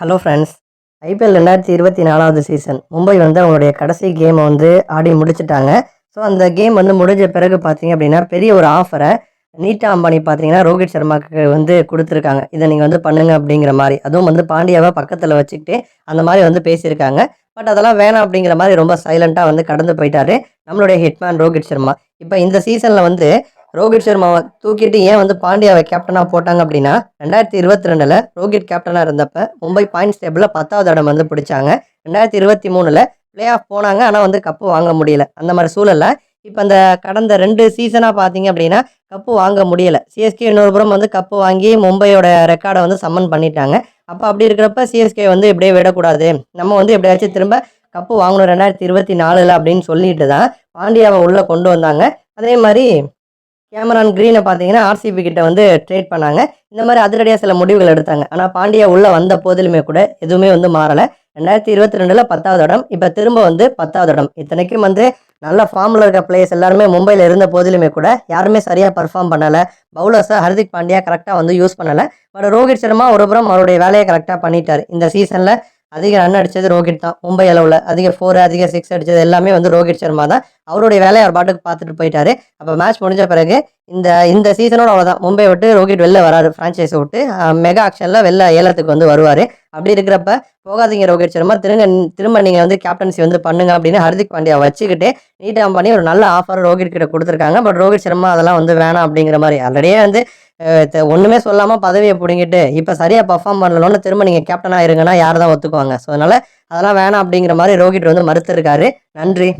Hello friends IPL ரெண்டாயிரத்தி இருபத்தி நாலாவது சீசன் மும்பை வந்து அவங்களுடைய கடைசி கேமை வந்து ஆடி முடிச்சிட்டாங்க. ஸோ அந்த கேம் வந்து முடிஞ்ச பிறகு பார்த்தீங்க அப்படின்னா பெரிய ஒரு ஆஃபரை நீட்டா அம்பானி பார்த்தீங்கன்னா ரோஹித் சர்மாக்கு வந்து கொடுத்துருக்காங்க. இதை நீங்கள் வந்து பண்ணுங்க அப்படிங்கிற மாதிரி. அதுவும் வந்து பாண்டியாவை பக்கத்தில் வச்சுக்கிட்டு அந்த மாதிரி வந்து பேசியிருக்காங்க. பட் அதெல்லாம் வேணாம் அப்படிங்கிற மாதிரி ரொம்ப சைலண்ட்டாக வந்து கடந்து போயிட்டாரு நம்மளுடைய ஹிட்மேன் ரோஹித் சர்மா. இப்போ இந்த சீசனில் வந்து ரோஹித் சர்மாவை தூக்கிட்டு ஏன் வந்து பாண்டியாவை கேப்டனாக போட்டாங்க அப்படின்னா ரெண்டாயிரத்தி இருபத்தி ரெண்டில் ரோஹித் கேப்டனாக இருந்தப்ப மும்பை பாயிண்ட்ஸ் டேபிளில் பத்தாவது இடம் வந்து பிடிச்சாங்க. ரெண்டாயிரத்தி இருபத்தி மூணில் பிளே ஆஃப் போனாங்க ஆனால் வந்து கப்பு வாங்க முடியல. அந்த மாதிரி சூழலில் இப்போ அந்த கடந்த ரெண்டு சீசனாக பார்த்தீங்க அப்படின்னா கப்பு வாங்க முடியலை. சிஎஸ்கே இன்னொரு புறம் வந்து கப்பு வாங்கி மும்பையோட ரெக்கார்டை வந்து சம்மன் பண்ணிட்டாங்க. அப்போ அப்படி இருக்கிறப்ப சிஎஸ்கே வந்து இப்படியே விடக்கூடாது. நம்ம வந்து எப்படியாச்சும் திரும்ப கப்பு வாங்கணும் ரெண்டாயிரத்தி இருபத்தி நாலில் அப்படின்னு சொல்லிட்டு தான் பாண்டியாவை உள்ளே கொண்டு வந்தாங்க. அதே மாதிரி கேமரான் க்ரீனை பார்த்தீங்கன்னா ஆர்சிபி கிட்ட வந்து ட்ரேட் பண்ணாங்க. இந்த மாதிரி அதிரடியாக சில முடிவுகள் எடுத்தாங்க. ஆனால் பாண்டியா உள்ளே வந்த போதிலுமே கூட எதுவுமே வந்து மாறலை. ரெண்டாயிரத்தி இருபத்தி ரெண்டில் பத்தாவது இடம் இப்போ திரும்ப வந்து பத்தாவது இடம். இத்தனைக்கும் வந்து நல்ல ஃபார்மில் இருக்க பிளேயர்ஸ் எல்லாருமே மும்பையில் இருந்த போதிலுமே கூட யாருமே சரியாக பர்ஃபார்ம் பண்ணலை. பவுலர்ஸை ஹர்திக் பாண்டியா கரெக்டாக வந்து யூஸ் பண்ணலை. பட் ரோஹித் சர்மா ஒரு புறம் அவருடைய வேலையை கரெக்டாக பண்ணிட்டார். இந்த சீசனில் அதிக ரன் அடித்தது ரோஹித் தான். மும்பை அளவில் அதிக ஃபோர் அதிக சிக்ஸ் அடித்தது எல்லாமே வந்து ரோஹித் சர்மா தான். அவருடைய வேலையை அவர் பாட்டுக்கு பார்த்துட்டு போயிட்டாரு. அப்போ மேட்ச் முடிஞ்ச பிறகு இந்த இந்த சீசனோட அவ்வளோதான் மும்பை விட்டு ரோஹித் வெளில வராரு ஃப்ரான்ச்சைஸை விட்டு. மெகா ஆக்ஷனில் வெளில ஏலத்துக்கு வந்து வருவார். அப்படி இருக்கிறப்ப போகாதீங்க ரோஹித் சர்மா. திரும்ப திரும்ப நீங்கள் வந்து கேப்டன்சி வந்து பண்ணுங்க அப்படின்னு ஹர்திக் பாண்டியா வச்சுக்கிட்டு நீட்டாக பண்ணி ஒரு நல்ல ஆஃபர் ரோஹித் கிட்ட கொடுத்துருக்காங்க. பட் ரோஹித் சர்மா அதெல்லாம் வந்து வேணாம் அப்படிங்கிற மாதிரி ஆல்ரெடியே வந்து ஒன்றுமே சொல்லாமல் பதவியை பிடிங்கிட்டு இப்போ சரியாக பர்ஃபார்ம் பண்ணலன்னு திரும்ப நீங்கள் கேப்டனாக இருங்கன்னா யார் தான் ஒத்துக்குவாங்க? ஸோ அதனால் அதெல்லாம் வேணாம் அப்படிங்கிற மாதிரி ரோஹித் வந்து மறுத்திருக்காரு. நன்றி.